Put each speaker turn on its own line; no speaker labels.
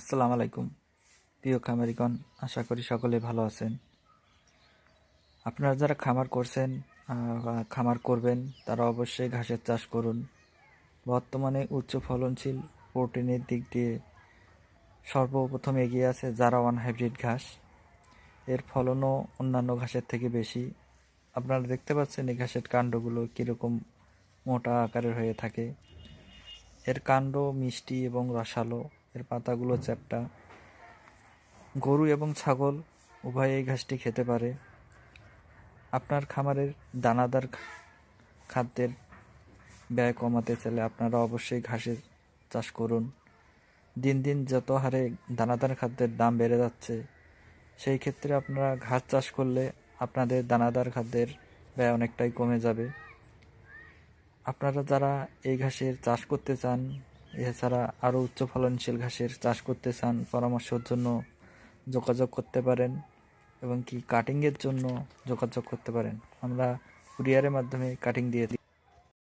আসসালামু আলাইকুম। প্রিয় খামারিগণ, আশা করি সকলে ভালো আছেন। আপনারা যারা খামার করছেন খামার করবেন, তারা অবশ্যই ঘাসের চাষ করুন। বর্তমানে উচ্চ ফলনশীল প্রোটিনের দিক দিয়ে সর্বপ্রথম এগিয়ে আছে যারা ওয়ান হাইব্রিড ঘাস। এর ফলনও অন্যান্য ঘাসের থেকে বেশি। আপনারা দেখতে পাচ্ছেন এই ঘাসের কাণ্ডগুলো কীরকম মোটা আকারের হয়ে থাকে। এর কাণ্ড মিষ্টি এবং রসালো। এর পাতাগুলো চ্যাপ্টা। গরু এবং ছাগল উভয় এই ঘাসটি খেতে পারে। আপনার খামারের দানাদার খাদ্যের ব্যয় কমাতে চাইলে আপনারা অবশ্যই ঘাসের চাষ করুন। দিন দিন যত হারে দানাদার খাদ্যের দাম বেড়ে যাচ্ছে, সেই ক্ষেত্রে আপনারা ঘাস চাষ করলে আপনাদের দানাদার খাদ্যের ব্যয় অনেকটাই কমে যাবে। আপনারা যারা এই ঘাসের চাষ করতে চান এছাড়া আরও উচ্চ ফলনশীল ঘাসের চাষ করতে চান, পরামর্শের জন্য যোগাযোগ করতে পারেন এবং কি কাটিংয়ের জন্য যোগাযোগ করতে পারেন। আমরা কুরিয়ারের মাধ্যমে কাটিং দিয়ে